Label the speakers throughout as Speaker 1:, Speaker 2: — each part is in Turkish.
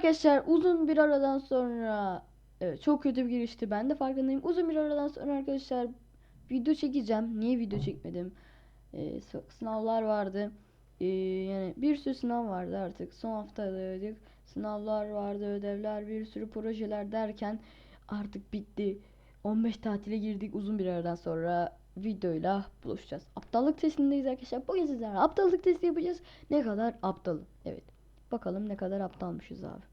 Speaker 1: arkadaşlar uzun bir aradan sonra evet çok kötü bir girişti ben de farkındayım. Uzun bir aradan sonra arkadaşlar video çekeceğim. Niye video çekmedim? Ee, sı- sınavlar vardı. Ee, yani bir sürü sınav vardı artık. Son haftadaydık. Sınavlar vardı, ödevler, bir sürü projeler derken artık bitti. 15 tatile girdik uzun bir aradan sonra videoyla buluşacağız. Aptallık testindeyiz arkadaşlar. Bugün sizlerle aptallık testi yapacağız. Ne kadar aptalım. Evet. Bakalım ne kadar aptalmışız abi.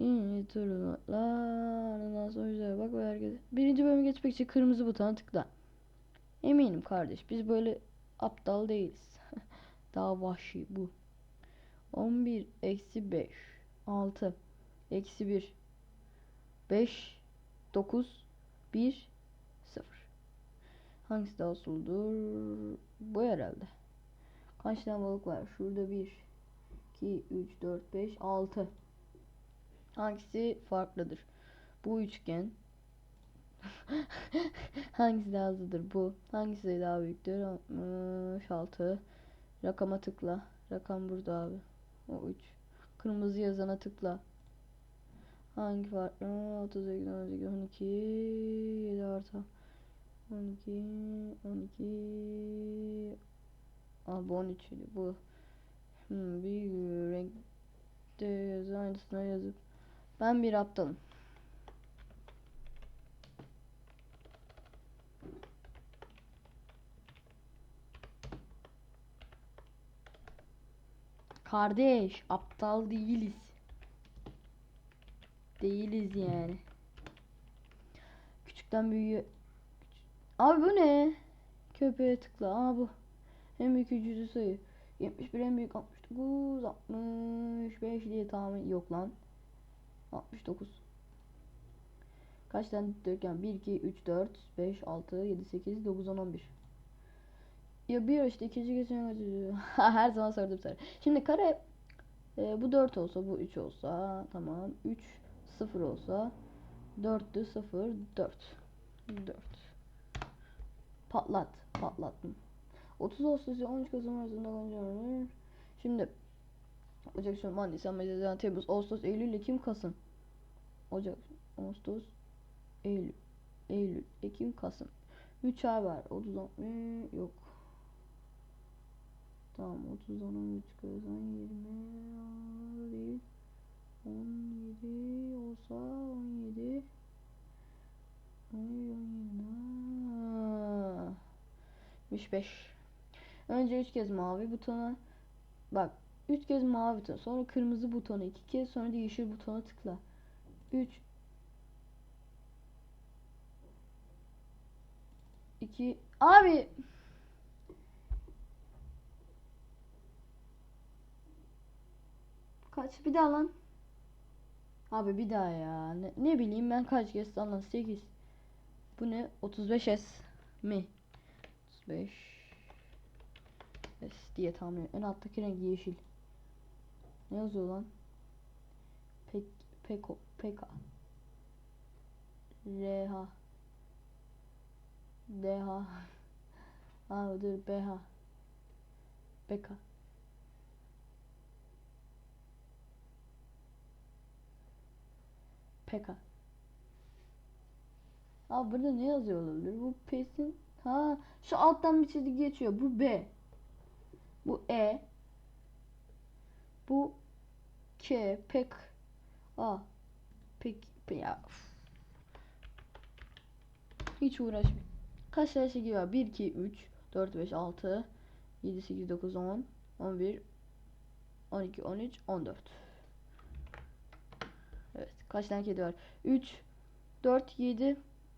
Speaker 1: İyi turnuvalar. Ondan sonra güzel bak ve herkes. Birinci bölümü geçmek için kırmızı butona tıkla. Eminim kardeş biz böyle aptal değiliz. Daha vahşi bu. 11 eksi 5 6 eksi 1 5 9 1 0 Hangisi daha suludur? Bu herhalde. Kaç tane balık var? Şurada 1 2 3 4 5 6 Hangisi farklıdır? Bu üçgen Hangisi daha hızlıdır? Bu. Hangisi daha büyüktür? 66 Rakama tıkla. Rakam burada abi. O 3. Kırmızı yazana tıkla. Hangi farklı? 38, 18, 12, 7 artı 12, 12 Abi 13 idi bu. Hmm, bir renkte yazı aynısına yazıp ben bir aptalım. Kardeş, aptal değiliz. Değiliz yani. Küçükten büyüğe... Abi bu ne? Köpeğe tıkla. Aa bu. En büyük üçüncü sayı. 71 en büyük 69 65 diye tahmin yok lan. 69. Kaç tane dörtgen? 1 2 3 4 5 6 7 8 9 10 11. Ya bir işte ikinci geçen her zaman sorduğum soru. Şimdi kare e, bu 4 olsa bu 3 olsa tamam 3 0 olsa 4'tü 0 4 4 patlat patlattım 30 Ağustos ile 13 Kasım arasında kalacağını şimdi Ocak, Şubat, Mart, Nisan, Mayıs, Haziran, Temmuz, Ağustos, Eylül, Ekim, Kasım. Ocak, Ağustos, Eylül, Eylül, Ekim, Kasım. 3 ay var. 30 60 yok. Tamam 30'dan 13 çıkarırsan 20 değil 17 olsa 17 17 75 Önce 3 kez mavi butona bak 3 kez mavi buton sonra kırmızı butona 2 kez sonra da yeşil butona tıkla 3 2 Abi Kaç bir daha lan. Abi bir daha ya. Ne, ne bileyim ben kaç kez lan 8. Bu ne? 35S mi? 35 S diye tahmin. En alttaki renk yeşil. Ne yazıyor lan? Pek Peko Peka RH DH Aa dur BH Beka Peka. Abi burada ne yazıyor olabilir? Bu P'sin ha şu alttan bir çizgi geçiyor. Bu B. Bu E. Bu K. Pek. A. Pek. Pe ya. Hiç uğraşmayın. Kaç tane çizgi var? 1, 2, 3, 4, 5, 6, 7, 8, 9, 10, 11, 12, 13, 14. Evet. Kaç tane kedi var? 3 4 7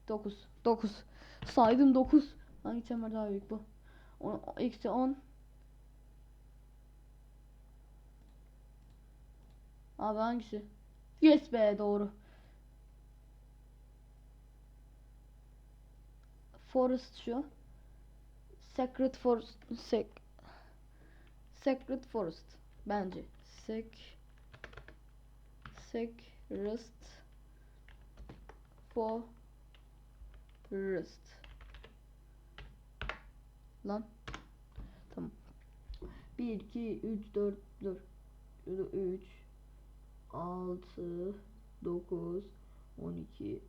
Speaker 1: 9 9 saydım 9 hangi çember daha büyük bu 10 eksi 10 abi hangisi? Yes be doğru. Forest şu. Sacred Forest sec, Sacred Forest bence. Sec Rust Forest. Lan. Tamam. 1 2 3 4 4 3 6 9 12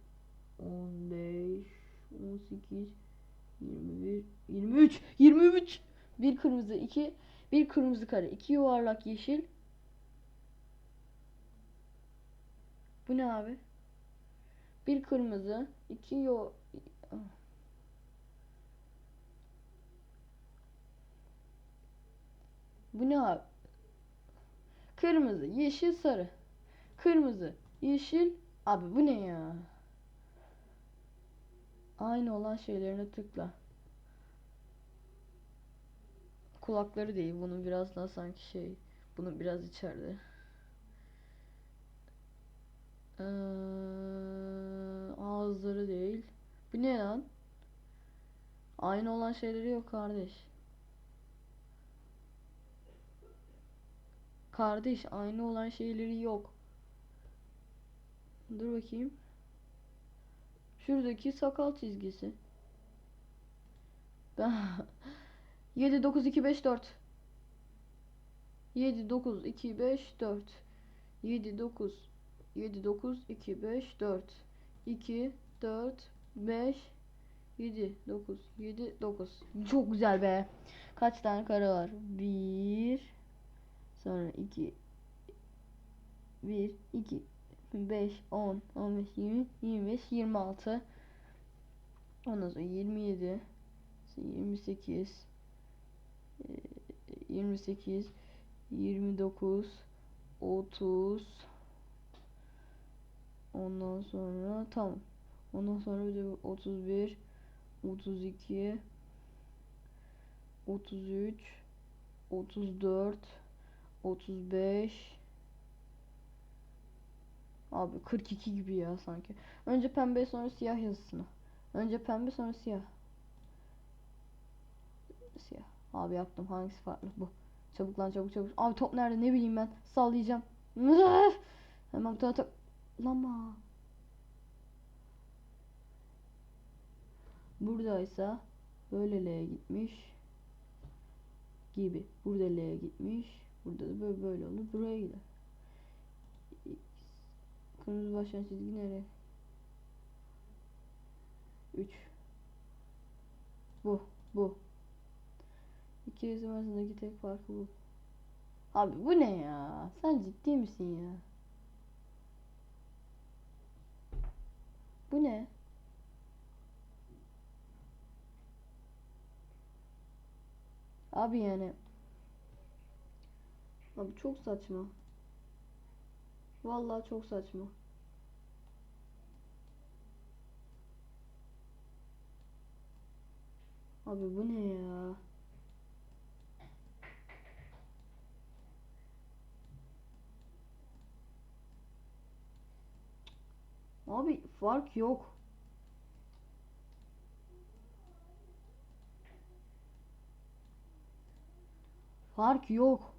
Speaker 1: 15 18 21 23 23 bir kırmızı iki. Bir kırmızı kare iki yuvarlak yeşil. Bu ne abi? Bir kırmızı iki yo bu ne abi? Kırmızı yeşil sarı kırmızı yeşil. Abi bu ne ya? Aynı olan şeylerine tıkla. Kulakları değil bunun biraz daha sanki şey bunun biraz içeride. Ee, ağızları değil. Bu ne lan? Aynı olan şeyleri yok kardeş. Kardeş aynı olan şeyleri yok dur bakayım. Şuradaki sakal çizgisi. Ben 7 9 2 5 4 7 9 2 5 4 7 9 7 9 2 5 4 2 4 5 7 9 7 9 çok güzel be. Kaç tane kare var? 1 sonra 2 1 2 5 10 15 20 25 26 ondan sonra 27 28 e, 28 29 30 ondan sonra tamam. Ondan sonra bir de 31 32 33 34 35 Abi 42 gibi ya sanki. Önce pembe sonra siyah yazısını. Önce pembe sonra siyah. Siyah. Abi yaptım. Hangisi farklı? Bu. Çabuk lan çabuk çabuk. Abi top nerede? Ne bileyim ben. Sallayacağım. Hemen tak tak. Lama. Buradaysa böyle L'ye gitmiş. Gibi. Burada L'ye gitmiş. Burada da böyle böyle olur. Buraya gider. Kırmızı başlayan çizgi nereye? 3 Bu. Bu. İki resim arasındaki tek farkı bu. Abi bu ne ya? Sen ciddi misin ya? Bu ne? Abi yani Abi çok saçma. Vallahi çok saçma. Abi bu ne ya? Abi fark yok. Fark yok.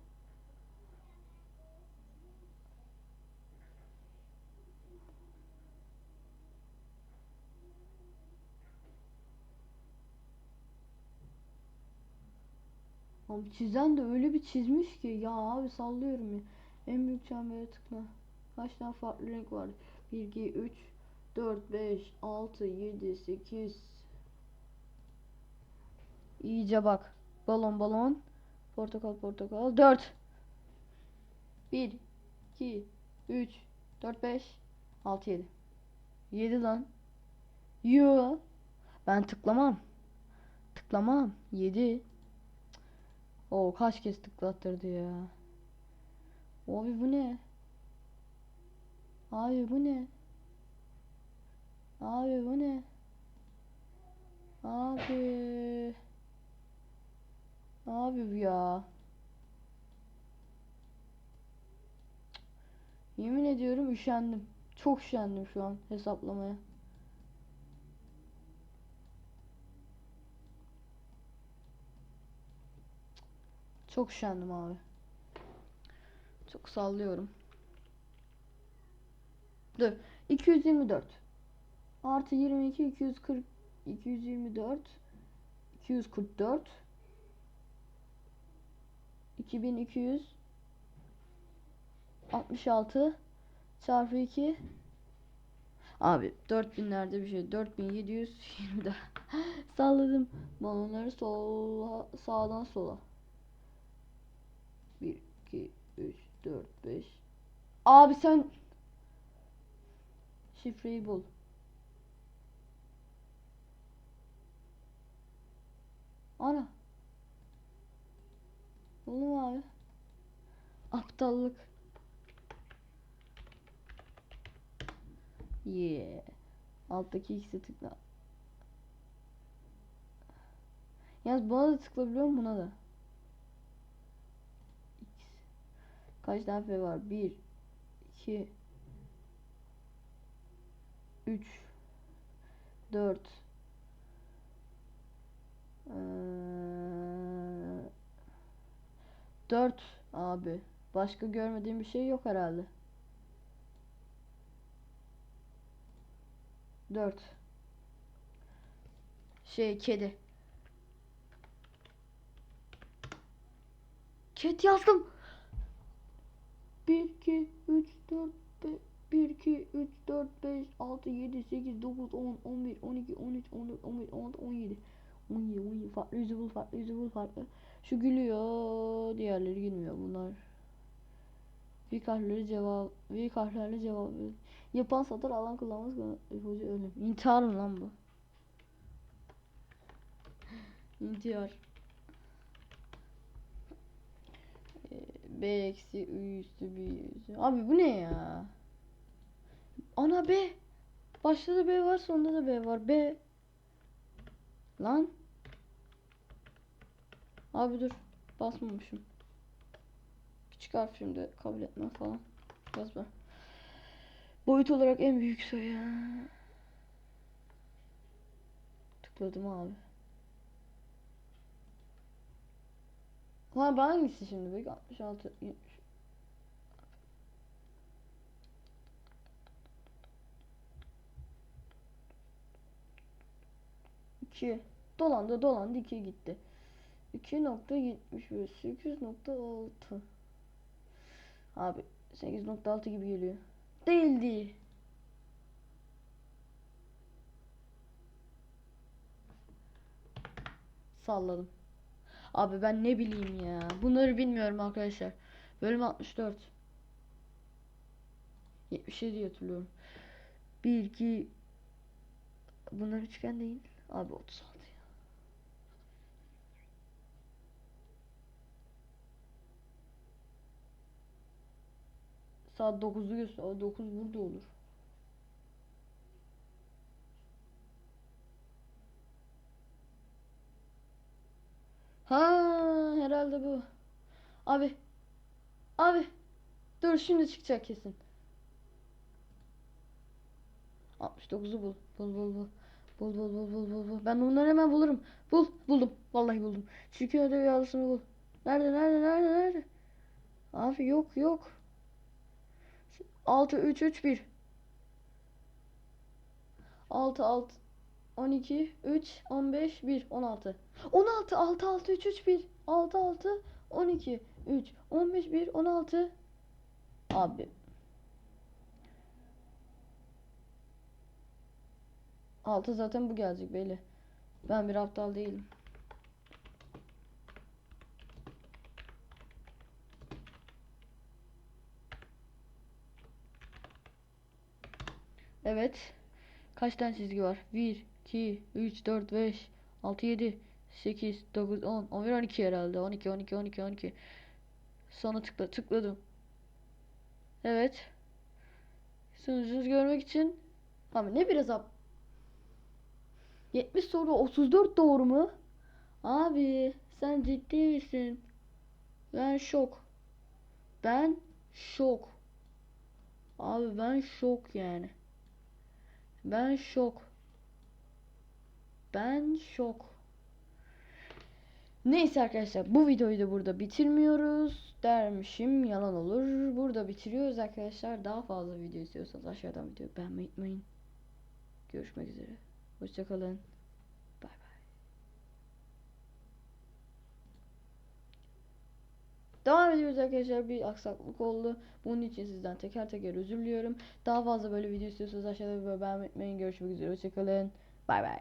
Speaker 1: Abi çizen de öyle bir çizmiş ki ya abi sallıyorum ya. En büyük çembere tıkla. Kaç tane farklı renk var? 1 2 3 4 5 6 7 8 İyice bak. Balon balon. Portakal portakal. 4 1 2 3 4 5 6 7 7 lan. Yo. Ben tıklamam. Tıklamam. 7 o kaç kez tıklattırdı ya. Abi bu ne? Abi bu ne? Abi bu ne? Abi. Abi ya. Yemin ediyorum üşendim. Çok üşendim şu an hesaplamaya. Çok üşendim abi. Çok sallıyorum. Dur. 224 artı 22 240 224 244 2200 66 çarpı 2 Abi 4000'lerde bir şey 4720 de salladım balonları sola sağdan sola 1 2 3 4 5 Abi sen şifreyi bul Ana Buldum abi Aptallık Yeah. Alttaki X'e tıkla. Yalnız buna da tıklayabiliyor muyum buna da? Kaç tane var? 1 2 3 4 4 abi. Başka görmediğim bir şey yok herhalde. 4 Şey kedi. Ket yazdım. 1 2 3 4 1 2 3 4 5 6 7 8 9 10 11 12 13 14 15 16 17 17 17 farklı yüzü bul farklı yüzü bul farklı. Şu gülüyor, diğerleri gülmüyor bunlar. Bir harfleri cevap, bir harflerle cevap ver. Yapan satır alan kullanmaz ipucu ölüm. İntihar mı lan bu? İntihar. B eksi Ü üstü B üstü. Abi bu ne ya? Ana B. Başta da B var sonunda da B var. B. Lan. Abi dur. Basmamışım. Küçük harf şimdi kabul etme falan. Yazma. Boyut olarak en büyük sayı. Tıkladım abi. Lan ben hangisi şimdi? Büyük 66 70. İki. Dolandı dolandı iki gitti. 2.75 8.6 Abi 8.6 gibi geliyor. Değildi. Salladım. Abi ben ne bileyim ya. Bunları bilmiyorum arkadaşlar. Bölüm 64. 77 diye hatırlıyorum. 1 2 Bunlar üçgen değil. Abi 36 ya. Saat 9'u göster. 9 burada olur. Ha herhalde bu. Abi. Abi. Dur şimdi çıkacak kesin. 69'u bul. Bul bul bul. Bul bul bul bul bul bul. Ben bunları hemen bulurum. Bul. Buldum. Vallahi buldum. Çünkü ödev yazısını bul. Nerede nerede nerede nerede? Abi yok yok. 6 3 3 1. 6 6 12 3 15 1 16. 16 6 6 3 3 1 6 6 12 3 15 1 16. Abi. Altı zaten bu gelecek belli. Ben bir aptal değilim. Evet. Kaç tane çizgi var? 1, 2, 3, 4, 5, 6, 7, 8, 9, 10, 11, 12 herhalde. 12, 12, 12, 12. Sonra tıkla, tıkladım. Evet. Sonucunuzu görmek için Abi ne biraz ap 70 soru 34 doğru mu? Abi sen ciddi misin? Ben şok. Ben şok. Abi ben şok yani. Ben şok. Ben şok. Neyse arkadaşlar bu videoyu da burada bitirmiyoruz. Dermişim yalan olur. Burada bitiriyoruz arkadaşlar. Daha fazla video istiyorsanız aşağıdan video beğenmeyi unutmayın. Görüşmek üzere. Hoşçakalın. Devam ediyoruz arkadaşlar. Bir aksaklık oldu. Bunun için sizden teker teker özür diliyorum. Daha fazla böyle video istiyorsanız aşağıda bir beğenmeyi unutmayın. Görüşmek üzere. Hoşçakalın. Bay bay.